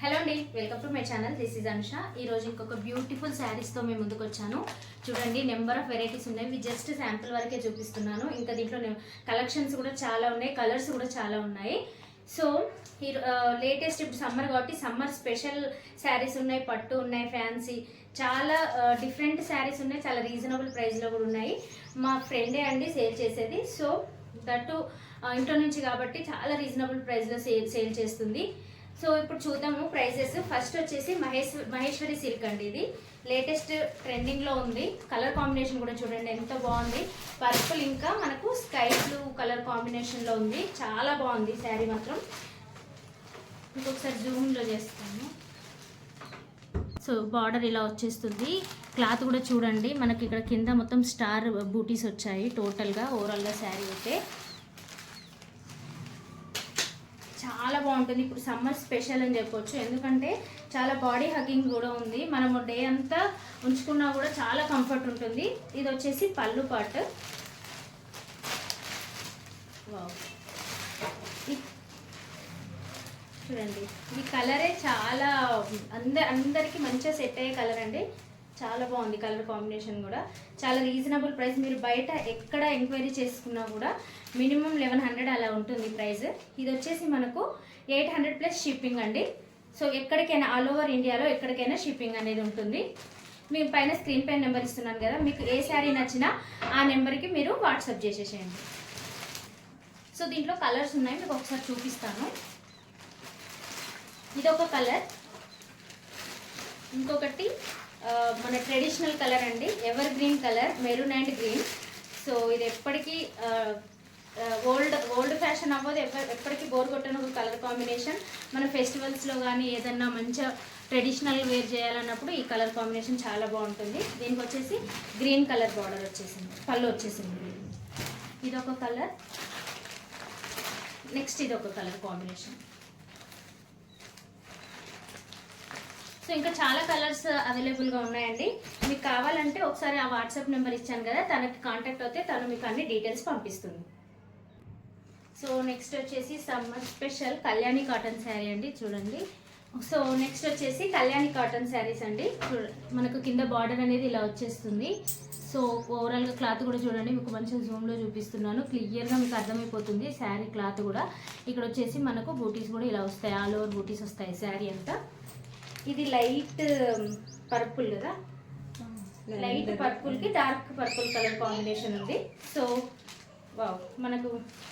Hello అండి welcome to my channel this is Amsha ఈ రోజు ఇంకొక బ్యూటిఫుల్ శారీస్తో మేము ముందుకు వచ్చాను. చూడండి నెంబర్ ఆఫ్ వెరైటీస్ ఉన్నాయి. ఇవి జస్ట్ శాంపుల్ వరకే చూపిస్తున్నాను. ఇంకా దీంట్లో కలెక్షన్స్ కూడా చాలా ఉన్నాయి. కలర్స్ కూడా చాలా ఉన్నాయి. సో ఈ లేటెస్ట్ ఇప్పుడు సమ్మర్ కాబట్టి సమ్మర్ స్పెషల్ శారీస్ ఉన్నాయి. పట్టు ఉన్నాయి ఫ్యాన్సీ చాలా డిఫరెంట్ శారీస్ ఉన్నాయి. చాలా రీజనబుల్ ప్రైస్లో కూడా ఉన్నాయి. మా ఫ్రెండే అండి సేల్ చేసేది. సో దట్టు ఇంట్లో నుంచి కాబట్టి చాలా రీజనబుల్ ప్రైస్లో సేల్ సేల్ చేస్తుంది. సో ఇప్పుడు చూద్దాము ప్రైజెస్. ఫస్ట్ వచ్చేసి మహేశ్ మహేశ్వరి సిల్క్ అండి ఇది. లేటెస్ట్ ట్రెండింగ్లో ఉంది. కలర్ కాంబినేషన్ కూడా చూడండి ఎంత బాగుంది. పర్పుల్ ఇంకా మనకు స్కై బ్లూ కలర్ కాంబినేషన్లో ఉంది. చాలా బాగుంది శారీ మాత్రం. ఇంకొకసారి జూమ్లో చేస్తాము సో బార్డర్ ఇలా వచ్చేస్తుంది. క్లాత్ కూడా చూడండి. మనకి ఇక్కడ కింద మొత్తం స్టార్ బూటీస్ వచ్చాయి. టోటల్గా ఓవరాల్గా శారీ అయితే. చాలా బాగుంటుంది. ఇప్పుడు సమ్మర్ స్పెషల్ అని చెప్పొచ్చు. ఎందుకంటే చాలా బాడీ హగ్గింగ్ కూడా ఉంది. మనము డే అంతా ఉంచుకున్నా కూడా చాలా కంఫర్ట్ ఉంటుంది. ఇది వచ్చేసి పళ్ళు పాట్. వావ్. చూడండి. ఈ కలరే చాలా అంద అందరికి మంచిగా సెట్ అయ్యే కలర్ అండి. చాలా బాగుంది కలర్ కాంబినేషన్ కూడా. చాలా రీజనబుల్ ప్రైస్. మీరు బయట ఎక్కడ ఎంక్వైరీ చేసుకున్నా కూడా మినిమం లెవెన్ హండ్రెడ్ అలా ఉంటుంది ప్రైస్. ఇది వచ్చేసి మనకు ఎయిట్ హండ్రెడ్ ప్లస్ షిప్పింగ్ అండి. సో ఎక్కడికైనా ఆల్ ఓవర్ ఇండియాలో ఎక్కడికైనా షిప్పింగ్ అనేది ఉంటుంది. మీకు పైన స్క్రీన్ పైన నెంబర్ ఇస్తున్నాను కదా మీకు ఏ శారీ నచ్చినా ఆ నెంబర్కి మీరు వాట్సాప్ చేసేసేయండి. సో దీంట్లో కలర్స్ ఉన్నాయి మీకు ఒకసారి చూపిస్తాను. ఇది ఒక కలర్. ఇంకొకటి మన ట్రెడిషనల్ కలర్ అండి evergreen colour maroon and green so ఇది ఎప్పటికీ ఓల్డ్ ఓల్డ్ ఫ్యాషన్ అవ్వదు ఎప్ప- ఎప్పటికీ బోర్ కొట్టని ఒక కలర్ కాంబినేషన్ మన ఫెస్టివల్స్లో కానీ ఏదన్నా మంచిగా ట్రెడిషనల్ వేర్ చేయాలన్నప్పుడు ఈ కలర్ కాంబినేషన్ చాలా బాగుంటుంది. దీనికి వచ్చేసి గ్రీన్ కలర్ బార్డర్ వచ్చేసింది పళ్ళు వచ్చేసింది. ఇది ఒక కలర్ నెక్స్ట్ ఇది ఒక కలర్ కాంబినేషన్ సో ఇంకా చాలా కలర్స్ అవైలబుల్గా ఉన్నాయండి. మీకు కావాలంటే ఒకసారి ఆ వాట్సాప్ నెంబర్ ఇచ్చాను కదా తనకి కాంటాక్ట్ అవుతే తను మీకు అన్ని డీటెయిల్స్ పంపిస్తుంది. సో నెక్స్ట్ వచ్చేసి summer special Kalyani cotton sari అండి చూడండి. సో నెక్స్ట్ వచ్చేసి కళ్యాణి కాటన్ శారీస్ అండి. మనకు కింద బార్డర్ అనేది ఇలా వచ్చేస్తుంది. సో ఓవరాల్గా క్లాత్ కూడా చూడండి మీకు మంచిగా జూమ్లో చూపిస్తున్నాను. క్లియర్గా మీకు అర్థమైపోతుంది శారీ క్లాత్ కూడా. ఇక్కడ వచ్చేసి మనకు బూటీస్ కూడా ఇలా వస్తాయి ఆల్ ఓవర్ బూటీస్ వస్తాయి శారీ అంతా. ఇది లైట్ పర్పుల్ కదా? Light purple. కి డార్క్ పర్పుల్ కలర్ కాంబినేషన్ ఉంది. సో వావ్ మనకు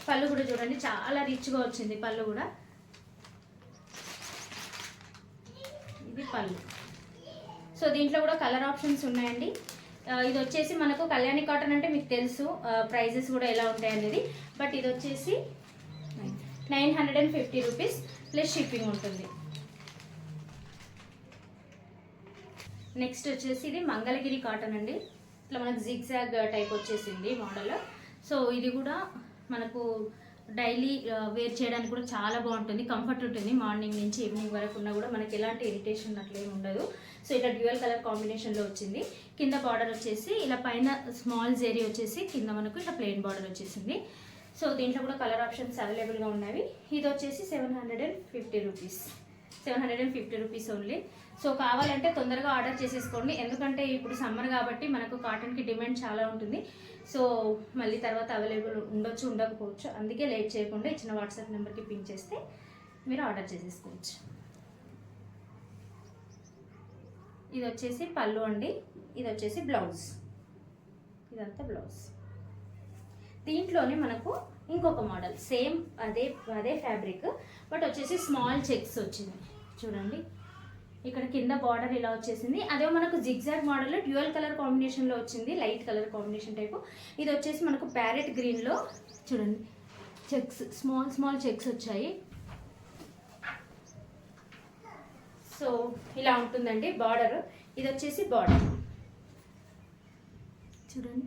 పళ్ళు కూడా చూడండి చాలా రిచ్గా వచ్చింది పళ్ళు కూడా. ఇది పళ్ళు. సో దీంట్లో కూడా కలర్ ఆప్షన్స్ ఉన్నాయండి. ఇది వచ్చేసి మనకు కళ్యాణి కాటన్ అంటే మీకు తెలుసు ప్రైజెస్ కూడా ఎలా ఉంటాయి అనేది. బట్ ఇది వచ్చేసి nine hundred and fifty rupees plus shipping ఉంటుంది. నెక్స్ట్ వచ్చేసి ఇది మంగళగిరి కాటన్ అండి. ఇట్లా మనకు జిగ్జాగ్ టైప్ వచ్చేసింది మోడల్ సో ఇది కూడా మనకు డైలీ వేర్ చేయడానికి కూడా చాలా బాగుంటుంది. కంఫర్ట్ ఉంటుంది. మార్నింగ్ నుంచి ఈవినింగ్ వరకు ఉన్నా కూడా మనకి ఎలాంటి ఇరిటేషన్ అట్లా ఉండదు. సో ఇట్లా డ్యూయల్ కలర్ కాంబినేషన్లో వచ్చింది. కింద బార్డర్ వచ్చేసి ఇలా పైన స్మాల్ జేరీ వచ్చేసి కింద మనకు ఇట్లా ప్లెయిన్ బార్డర్ వచ్చేసింది. సో దీంట్లో కూడా కలర్ ఆప్షన్స్ అవైలబుల్గా ఉన్నవి. ఇది వచ్చేసి seven hundred and fifty rupees seven hundred and fifty rupees only so కావాలంటే తొందరగా ఆర్డర్ చేసేసుకోండి. ఎందుకంటే ఇప్పుడు సమ్మర్ కాబట్టి మనకు కాటన్కి డిమాండ్ చాలా ఉంటుంది. సో మళ్ళీ తర్వాత అవైలబుల్ ఉండొచ్చు ఉండకపోవచ్చు. అందుకే లేట్ చేయకుండా ఇచ్చిన వాట్సాప్ నెంబర్కి పిన్ చేస్తే మీరు ఆర్డర్ చేసేసుకోవచ్చు. ఇది వచ్చేసి పళ్ళు అండి. ఇది వచ్చేసి బ్లౌజ్. ఇదంతా బ్లౌజ్. దీంట్లోనే మనకు ఇంకొక మోడల్. సేమ్ అదే అదే ఫ్యాబ్రిక్ బట్ వచ్చేసి స్మాల్ చెక్స్ వచ్చింది. చూడండి. ఇక్కడ కింద బార్డర్ ఇలా వచ్చేసింది. అదే మనకు జిగ్జాగ్ మోడల్ డ్యూయల్ కలర్ కాంబినేషన్లో వచ్చింది. లైట్ కలర్ కాంబినేషన్ టైపు ఇది వచ్చేసి మనకు ప్యారెట్ గ్రీన్లో చూడండి. చెక్స్ స్మాల్ స్మాల్ చెక్స్ వచ్చాయి. సో ఇలా ఉంటుందండి బార్డర్ ఇది వచ్చేసి బార్డర్ చూడండి.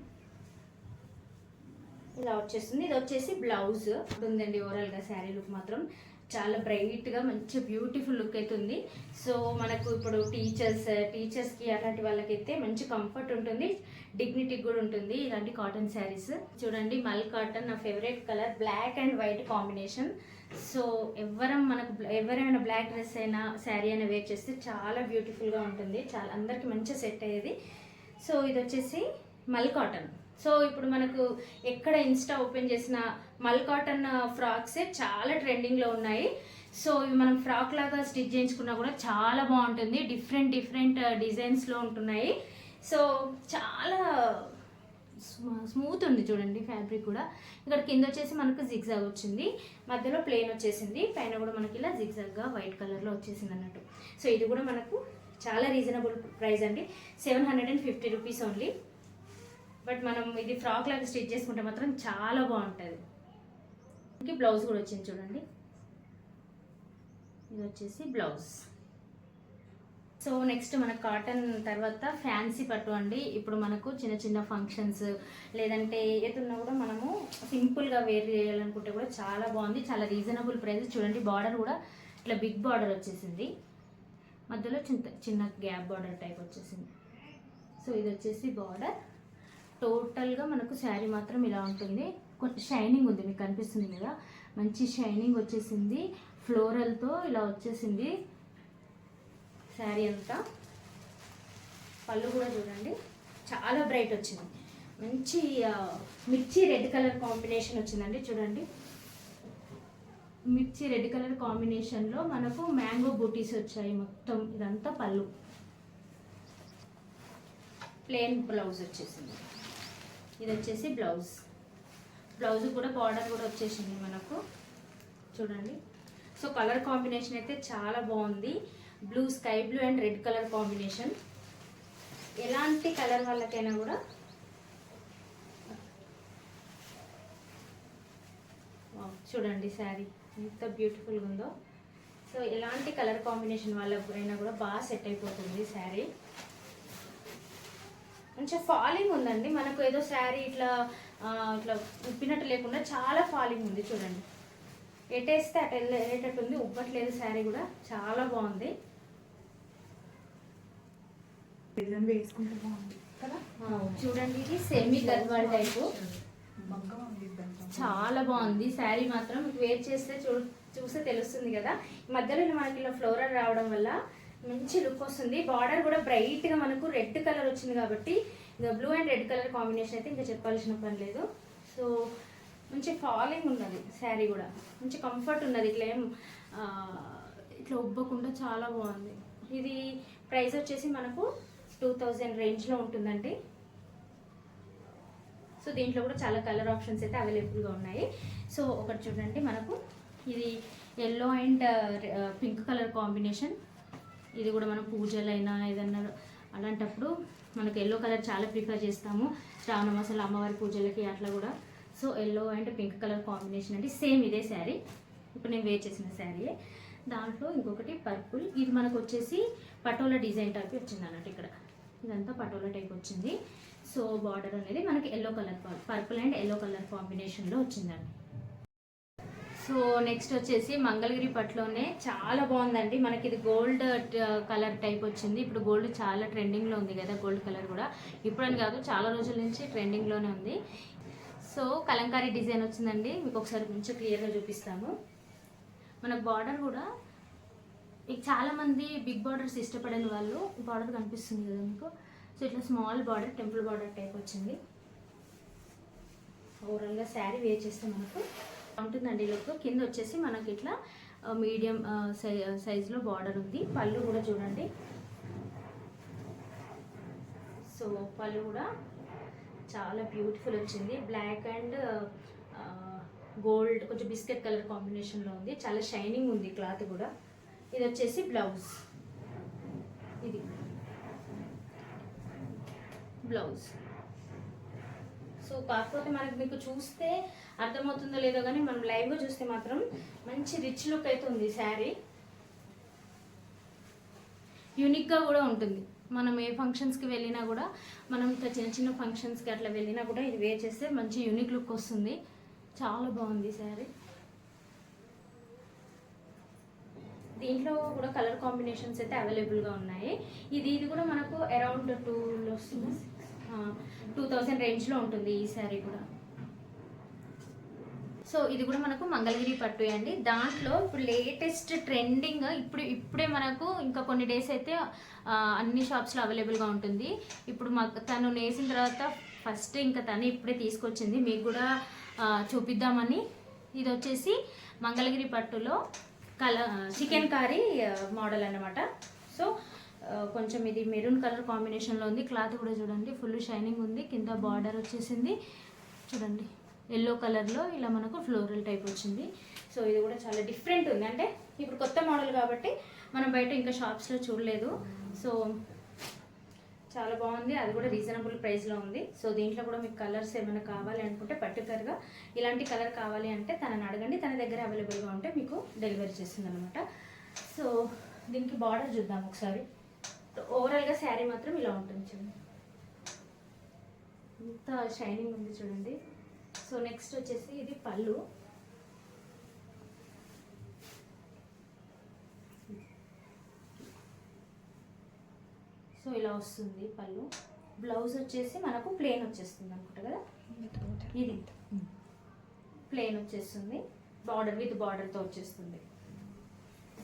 ఇలా వచ్చేస్తుంది. ఇది వచ్చేసి బ్లౌజ్ ఉందండి ఓవరాల్గా శారీ లుక్ మాత్రం. చాలా బ్రైట్గా మంచి బ్యూటిఫుల్ లుక్ అవుతుంది సో మనకు ఇప్పుడు టీచర్స్ టీచర్స్కి అలాంటి వాళ్ళకైతే మంచి కంఫర్ట్ ఉంటుంది. డిగ్నిటీ కూడా ఉంటుంది ఇలాంటి కాటన్ శారీస్ చూడండి మల్ కాటన్ నా favourite colour black and white combination so ఎవరం మనకు ఎవరైనా బ్లాక్ డ్రెస్ అయినా శారీ అయినా వేర్ చేస్తే చాలా బ్యూటిఫుల్గా ఉంటుంది. చాలా అందరికీ మంచిగా సెట్ అయ్యేది. సో ఇది వచ్చేసి మల్ కాటన్ సో ఇప్పుడు మనకు ఎక్కడ ఇన్స్టా ఓపెన్ చేసిన మల్ కాటన్ ఫ్రాక్సే చాలా ట్రెండింగ్లో ఉన్నాయి. సో ఇవి మనం ఫ్రాక్ లాగా స్టిచ్ చేయించుకున్నా కూడా చాలా బాగుంటుంది. డిఫరెంట్ డిఫరెంట్ డిజైన్స్లో ఉంటున్నాయి. సో చాలా స్మూ- స్మూత్ ఉంది చూడండి ఫ్యాబ్రిక్ కూడా. ఇక్కడ కింద వచ్చేసి మనకు జిగ్జాగ్ వచ్చింది. మధ్యలో ప్లెయిన్ వచ్చేసింది. పైన కూడా మనకి ఇలా జిగ్జాగ్గా వైట్ కలర్లో వచ్చేసింది అన్నట్టు. సో ఇది కూడా మనకు చాలా రీజనబుల్ ప్రైస్ అండి. Seven hundred and fifty rupees only. But మనం ఇది ఫ్రాక్ లాగా స్టిచ్ చేసుకుంటే మాత్రం చాలా బాగుంటుంది. ఇంక బ్లౌజ్ కూడా వచ్చింది చూడండి. ఇది వచ్చేసి బ్లౌజ్. సో నెక్స్ట్ మన కాటన్ తర్వాత ఫ్యాన్సీ పట్టు అండి. ఇప్పుడు మనకు చిన్న చిన్న ఫంక్షన్స్ లేదంటే ఏదున్నా కూడా మనము సింపుల్గా వేర్ చేయాలనుకుంటే కూడా చాలా బాగుంది. చాలా రీజనబుల్ ప్రైస్. చూడండి బార్డర్ కూడా ఇట్లా బిగ్ బార్డర్ వచ్చేసింది. మధ్యలో చిన్న చిన్న గ్యాప్ బార్డర్ టైప్ వచ్చేసింది. సో ఇది వచ్చేసి బార్డర్. టోటల్గా మనకు శారీ మాత్రం ఇలా ఉంటుంది. కొంచెం షైనింగ్ ఉంది మీకు కనిపిస్తుంది కదా? మంచి షైనింగ్ వచ్చేసింది. ఫ్లోరల్తో ఇలా వచ్చేసింది శారీ అంతా. పళ్ళు కూడా చూడండి. చాలా బ్రైట్ వచ్చింది. మంచి మిర్చి రెడ్ కలర్ కాంబినేషన్ వచ్చిందండి చూడండి. మిర్చి రెడ్ కలర్ కాంబినేషన్లో మనకు మ్యాంగో బూటీస్ వచ్చాయి మొత్తం. ఇదంతా పళ్ళు. ప్లెయిన్ బ్లౌజ్ వచ్చేసింది. ఇది వచ్చేసి బ్లౌజ్. బ్లౌజ్ కూడా బార్డర్ కూడా వచ్చేసింది మనకు. చూడండి. సో కలర్ కాంబినేషన్ అయితే చాలా బాగుంది. Blue sky blue and red colour combination ఎలాంటి కలర్ వాళ్ళకైనా కూడా చూడండి శారీ. ఎంత బ్యూటిఫుల్గా ఉందో. సో ఎలాంటి కలర్ కాంబినేషన్ వాళ్ళకైనా కూడా బాగా సెట్ అయిపోతుంది శారీ. మంచిగా ఫాలింగ్ ఉందండి. మనకు ఏదో శారీ ఇట్లా ఇట్లా ఉప్పినట్టు లేకుండా చాలా ఫాలింగ్ ఉంది చూడండి. ఎటేస్తే అటు వెళ్ళే- వెళ్ళేటట్టు ఉంది. ఉబ్బట్లేదు శారీ కూడా. చాలా బాగుంది. వేసుకుంటే బాగుంది కదా? చూడండి ఇది సెమీ గద్వాల్ టైపు. చాలా బాగుంది. శారీ మాత్రం వేర్ చేస్తే చూ చూస్తే తెలుస్తుంది కదా. ఈ మధ్యలో మనకి ఇలా ఫ్లోరల్ రావడం వల్ల మంచి లుక్ వస్తుంది. బార్డర్ కూడా బ్రైట్గా మనకు రెడ్ కలర్ వచ్చింది కాబట్టి ఇంకా blue and red colour combination అయితే ఇంకా చెప్పాల్సిన పని లేదు. సో మంచి ఫాలింగ్ ఉన్నది శారీ కూడా. మంచి కంఫర్ట్ ఉన్నది. ఇట్లా ఏం ఇట్లా ఉబ్బకుండా చాలా బాగుంది. ఇది ప్రైస్ వచ్చేసి మనకు టూ థౌజండ్ రేంజ్లో ఉంటుందండి. సో దీంట్లో కూడా చాలా కలర్ ఆప్షన్స్ అయితే అవైలబుల్గా ఉన్నాయి. సో ఒకటి చూడండి మనకు. ఇది yellow and pink colour combination ఇది కూడా మనం పూజలైనా ఏదన్నా అలాంటప్పుడు మనకు ఎల్లో కలర్ చాలా ప్రిఫర్ చేస్తాము. శ్రావణ మాసాలు అమ్మవారి పూజలకి అట్లా కూడా. So yellow and pink colour combination అంటే సేమ్ ఇదే శారీ ఇప్పుడు నేను వేర్ చేసిన శారీ దాంట్లో ఇంకొకటి పర్పుల్ ఇది మనకు వచ్చేసి పటోలా డిజైన్ టైప్ వచ్చింది అన్నట్టు ఇక్కడ. ఇదంతా పటోలా టైప్ వచ్చింది. సో బార్డర్ అనేది మనకి yellow colour purple and yellow colour కాంబినేషన్లో వచ్చిందండి. సో నెక్స్ట్ వచ్చేసి మంగళగిరి పట్లోనే చాలా బాగుందండి. మనకి ఇది గోల్డ్ కలర్ టైప్ వచ్చింది. ఇప్పుడు గోల్డ్ చాలా ట్రెండింగ్లో ఉంది కదా గోల్డ్ కలర్ కూడా. ఇప్పుడని కాదు చాలా రోజుల నుంచి ట్రెండింగ్లోనే ఉంది. సో కలంకారీ డిజైన్ వచ్చిందండి. మీకు ఒకసారి కొంచెం క్లియర్గా చూపిస్తాము మన బార్డర్ కూడా మీకు చాలామంది బిగ్ బార్డర్స్ ఇష్టపడని వాళ్ళు బార్డర్ కనిపిస్తుంది కదా మీకు? సో ఇట్లా small border temple border type వచ్చింది. ఓవరాల్గా శారీ వేర్ చేస్తే మనకు ఉంటుందండి లుక్. కింద వచ్చేసి మనకి ఇట్లా మీడియం సై సైజులో బార్డర్ ఉంది. పళ్ళు కూడా చూడండి. సో పళ్ళు కూడా చాలా బ్యూటిఫుల్ వచ్చింది. బ్లాక్ అండ్ గోల్డ్ కొంచెం బిస్కెట్ కలర్ కాంబినేషన్లో ఉంది. చాలా షైనింగ్ ఉంది క్లాత్ కూడా. ఇది వచ్చేసి బ్లౌజ్ ఇది. బ్లౌజ్ సో కాకపోతే మనకి మీకు చూస్తే అర్థమవుతుందో లేదో కానీ మనం లైవ్గా చూస్తే మాత్రం మంచి రిచ్ లుక్ అయితే ఉంది శారీ యూనిక్గా కూడా ఉంటుంది. మనం ఏ ఫంక్షన్స్కి వెళ్ళినా కూడా మనం ఇట్లా చిన్న చిన్న ఫంక్షన్స్కి అట్లా వెళ్ళినా కూడా ఇది వేర్ చేస్తే మంచి యూనిక్ లుక్ వస్తుంది. చాలా బాగుంది శారీ దీంట్లో కూడా కలర్ కాంబినేషన్స్ అయితే అవైలబుల్గా ఉన్నాయి. ఇది ఇది కూడా మనకు అరౌండ్ టూలో వస్తుంది టూ థౌజండ్ రేంజ్లో ఉంటుంది ఈ శారీ కూడా. సో ఇది కూడా మనకు మంగళగిరి పట్టు అండి. దాంట్లో ఇప్పుడు లేటెస్ట్ ట్రెండింగ్ ఇప్పుడు ఇప్పుడే మనకు ఇంకా కొన్ని డేస్ అయితే అన్ని షాప్స్లో అవైలబుల్గా ఉంటుంది. ఇప్పుడు మా తను నేసిన తర్వాత ఫస్ట్ ఇంకా తను ఇప్పుడే తీసుకొచ్చింది. మీకు కూడా చూపిద్దామని. ఇది వచ్చేసి మంగళగిరి పట్టులో కల చికెన్ కర్రీ మోడల్ అనమాట సో కొంచెం ఇది మెరూన్ కలర్ కాంబినేషన్లో ఉంది. క్లాత్ కూడా చూడండి. ఫుల్ షైనింగ్ ఉంది. కింద బార్డర్ వచ్చేసింది. చూడండి. ఎల్లో కలర్లో ఇలా మనకు ఫ్లోరల్ టైప్ వచ్చింది. సో ఇది కూడా చాలా డిఫరెంట్ ఉంది. అంటే ఇప్పుడు కొత్త మోడల్ కాబట్టి మనం బయట ఇంకా షాప్స్లో చూడలేదు. సో చాలా బాగుంది. అది కూడా రీజనబుల్ ప్రైస్లో ఉంది. సో దీంట్లో కూడా మీకు కలర్స్ ఏమైనా కావాలి అనుకుంటే పర్టికులర్గా ఇలాంటి కలర్ కావాలి అంటే తనని అడగండి. తన దగ్గర అవైలబుల్గా ఉంటే మీకు డెలివరీ చేస్తుంది అనమాట సో దీనికి బార్డర్ చూద్దాం ఒకసారి. ఓవరాల్గా శారీ మాత్రం ఇలా ఉంటుంది చూడండి. ఇంత షైనింగ్ ఉంది చూడండి. సో నెక్స్ట్ వచ్చేసి ఇది పళ్ళు. సో ఇలా వస్తుంది పళ్ళు. బ్లౌజ్ వచ్చేసి మనకు ప్లేన్ వచ్చేస్తుంది అనుకుంటా కదా? ఇది. ప్లేన్ వచ్చేస్తుంది. బార్డర్ విత్ బార్డర్తో వచ్చేస్తుంది.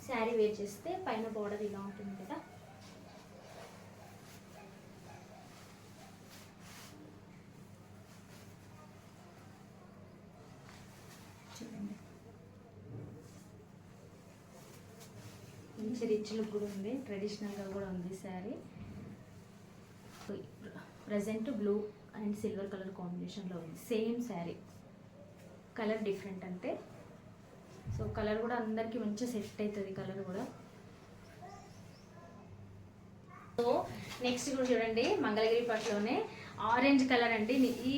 శారీ వేర్ చేస్తే పైన బార్డర్ ఇలా ఉంటుంది కదా చూడండి మంచి రిచ్ లుక్ కూడా ఉంది. ట్రెడిషనల్గా కూడా ఉంది sari. Present blue and silver colour కాంబినేషన్లో ఉంది. సేమ్ శారీ. కలర్ డిఫరెంట్ అంతే. సో కలర్ కూడా అందరికీ మంచిగా సెట్ అవుతుంది కలర్ కూడా. సో నెక్స్ట్ కూడా చూడండి. మంగళగిరి పట్లోనే ఆరెంజ్ కలర్ అండి. ఈ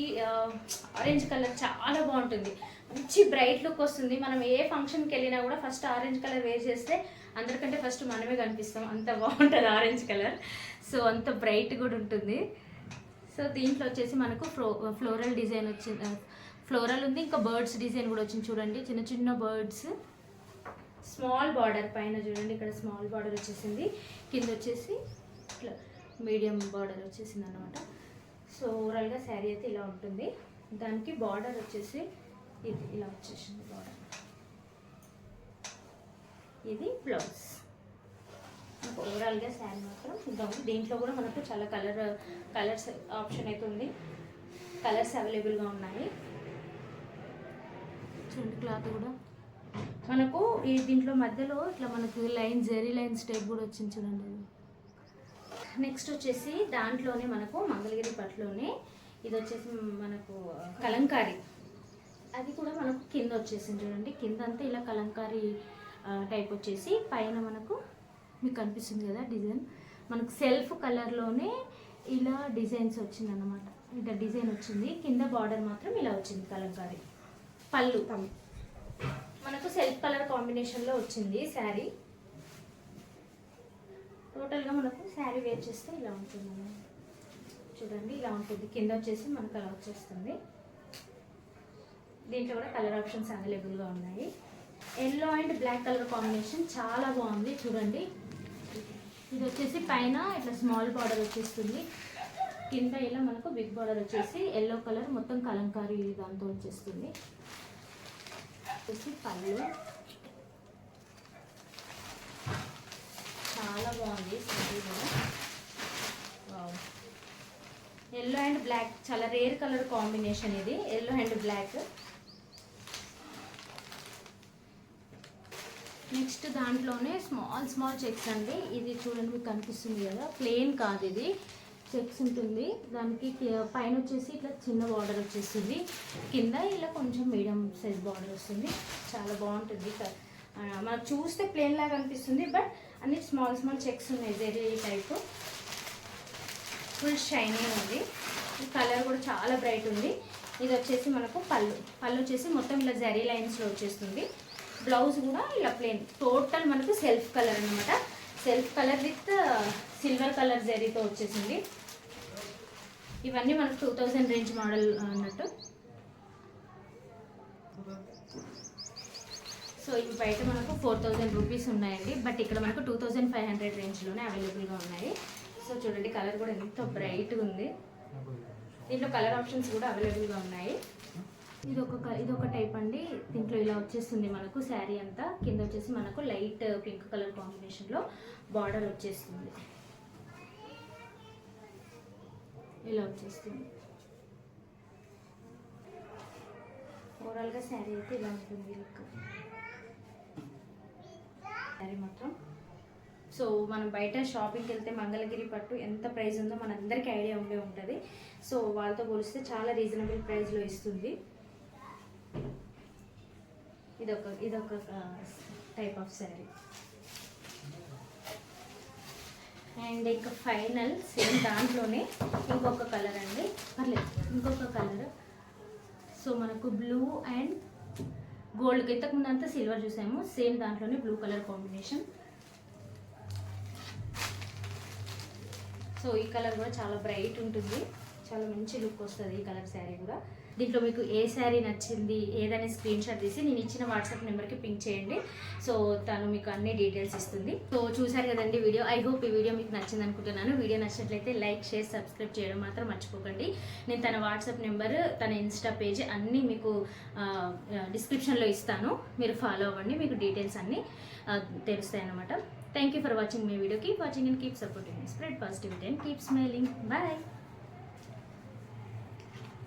ఆరెంజ్ కలర్ చాలా బాగుంటుంది. మంచి బ్రైట్ లుక్ వస్తుంది. మనం ఏ ఫంక్షన్కి వెళ్ళినా కూడా ఫస్ట్ ఆరెంజ్ కలర్ వేర్ చేస్తే అందరికంటే ఫస్ట్ మనమే కనిపిస్తాం. అంత బాగుంటుంది ఆరెంజ్ కలర్ సో అంత బ్రైట్ కూడా ఉంటుంది. సో దీంట్లో వచ్చేసి మనకు ఫ్లో ఫ్లోరల్ డిజైన్ వచ్చింది ఫ్లోరల్ ఉంది. ఇంకా బర్డ్స్ డిజైన్ కూడా వచ్చింది చూడండి. చిన్న చిన్న బర్డ్స్ స్మాల్ బార్డర్ పైన చూడండి. ఇక్కడ స్మాల్ బార్డర్ వచ్చేసింది. కింద వచ్చేసి ఇట్లా మీడియం బార్డర్ వచ్చేసింది అనమాట సో ఓవరాల్గా శారీ అయితే ఇలా ఉంటుంది. దానికి బార్డర్ వచ్చేసి ఇది ఇలా వచ్చేసింది బార్డర్ ఇది బ్లౌజ్. ఓవరాల్గా శారీ మాత్రం ఇంకా ఉంది. దీంట్లో కూడా మనకు చాలా కలర్ కలర్స్ ఆప్షన్ అయితే ఉంది. కలర్స్ అవైలబుల్గా ఉన్నాయి. చూడండి క్లాత్ కూడా. మనకు ఈ దీంట్లో మధ్యలో ఇట్లా మనకు లైన్ జెరీ లైన్స్ టైప్ కూడా వచ్చింది చూడండి. నెక్స్ట్ వచ్చేసి దాంట్లోనే మనకు మంగళగిరి పట్టులోనే ఇది వచ్చేసి మనకు కలంకారీ. అది కూడా మనకు కింద వచ్చేసింది చూడండి. కింద అంతా ఇలా కలంకారీ టైప్ వచ్చేసి పైన మనకు మీకు కనిపిస్తుంది కదా డిజైన్. మనకు సెల్ఫ్ కలర్లోనే ఇలా డిజైన్స్ వచ్చింది అనమాట ఇలా డిజైన్ వచ్చింది. కింద బార్డర్ మాత్రం ఇలా వచ్చింది కలంకారీ. పళ్ళు. మనకు సెల్ఫ్ కలర్ కాంబినేషన్లో వచ్చింది శారీ. టోటల్గా మనకు శారీ వేర్ చేస్తే ఇలా ఉంటుంది. చూడండి ఇలా ఉంటుంది. కింద వచ్చేసి మనకు అలా వచ్చేస్తుంది. దీంట్లో కూడా కలర్ ఆప్షన్స్ అవైలబుల్గా ఉన్నాయి. Yellow and black colour combination చాలా బాగుంది చూడండి. ఇది వచ్చేసి పైన ఇట్లా స్మాల్ బార్డర్ వచ్చేస్తుంది. కింద ఇలా మనకు బిగ్ బార్డర్ వచ్చేసి ఎల్లో కలర్ మొత్తం కలంకారీ దాంతో వచ్చేస్తుంది. వచ్చేసి పళ్ళు. చాలా బాగుంది కూడా. ఎల్లో అండ్ బ్లాక్ చాలా రేర్ కలర్ కాంబినేషన్ ఇది. ఎల్లో అండ్ బ్లాక్ నెక్స్ట్ దాంట్లోనే స్మాల్ స్మాల్ చెక్స్ అండి. ఇది చూడండి మీకు కనిపిస్తుంది కదా. ప్లెయిన్ కాదు ఇది. చెక్స్ ఉంటుంది. దానికి పైన వచ్చేసి ఇట్లా చిన్న బార్డర్ వచ్చేస్తుంది. కింద ఇలా కొంచెం మీడియం సైజ్ బార్డర్ వస్తుంది. చాలా బాగుంటుంది. మనకు చూస్తే ప్లెయిన్ లాగా అనిపిస్తుంది బట్ అన్ని స్మాల్ స్మాల్ చెక్స్ ఉన్నాయి. జెరీ టైప్ ఫుల్ షైనింగ్ ఉంది. ఈ కలర్ కూడా చాలా బ్రైట్ ఉంది. ఇది వచ్చేసి మనకు పళ్ళు. పళ్ళు వచ్చేసి మొత్తం ఇలా జరీ లైన్స్లో వచ్చేస్తుంది. బ్లౌజ్ కూడా ఇలా ప్లేన్ టోటల్ మనకు సెల్ఫ్ కలర్ అనమాట self colour with silver colour జరీతో వచ్చేసింది. ఇవన్నీ మనకు టూ థౌజండ్ రేంజ్ మోడల్ అన్నట్టు. సో ఇవి బయట మనకు ఫోర్ థౌజండ్ రూపీస్ ఉన్నాయండి. బట్ ఇక్కడ మనకు టూ థౌజండ్ ఫైవ్ హండ్రెడ్ రేంజ్లోనే అవైలబుల్గా ఉన్నాయి. సో చూడండి కలర్ కూడా ఎంత బ్రైట్గా ఉంది. దీంట్లో కలర్ ఆప్షన్స్ కూడా అవైలబుల్గా ఉన్నాయి. ఇది ఒక ఇది ఒక టైప్ అండి. దీంట్లో ఇలా వచ్చేస్తుంది మనకు శారీ అంతా. కింద వచ్చేసి మనకు లైట్ పింక్ కలర్ కాంబినేషన్లో బార్డర్ వచ్చేస్తుంది. ఇలా వచ్చేస్తుంది. ఓవరాల్గా శారీ అయితే ఇలా ఉంటుంది లుక్ శారీ మాత్రం. సో మనం బయట షాపింగ్కి వెళ్తే మంగళగిరి పట్టు ఎంత ప్రైస్ ఉందో మనందరికీ ఐడియా ఉండే ఉంటుంది. సో వాళ్ళతో పోలిస్తే చాలా రీజనబుల్ ప్రైస్లో ఇస్తుంది. ఇదొక ఇదొక టైప్ ఆఫ్ శారీ అండ్ ఇంకా ఫైనల్ సేమ్ దాంట్లోనే ఇంకొక కలర్ అండి. పర్లేదు ఇంకొక కలర్ సో మనకు బ్లూ అండ్ గోల్డ్ ఇంతకు ముందు అంతా సిల్వర్ చూసాము. సేమ్ దాంట్లోనే బ్లూ కలర్ కాంబినేషన్ సో ఈ కలర్ కూడా చాలా బ్రైట్ ఉంటుంది. చాలా మంచి లుక్ వస్తుంది ఈ కలర్ శారీ కూడా. దీంట్లో మీకు ఏ శారీ నచ్చింది ఏదైనా స్క్రీన్ షాట్ తీసి నేను ఇచ్చిన వాట్సాప్ నెంబర్కి పింక్ చేయండి. సో తను మీకు అన్ని డీటెయిల్స్ ఇస్తుంది. సో చూశారు కదండి వీడియో. ఐ హోప్ ఈ వీడియో మీకు నచ్చింది అనుకుంటున్నాను. వీడియో నచ్చినట్లయితే లైక్ షేర్ సబ్స్క్రైబ్ చేయడం మాత్రం మర్చిపోకండి. నేను తన వాట్సాప్ నెంబర్ తన ఇన్స్టా పేజ్ అన్నీ మీకు డిస్క్రిప్షన్లో ఇస్తాను. మీరు ఫాలో అవ్వండి మీకు డీటెయిల్స్ అన్నీ తెలుస్తాయి అన్నమాట thank you for watching my video keep watching and keep supporting spread positivity and keep smiling bye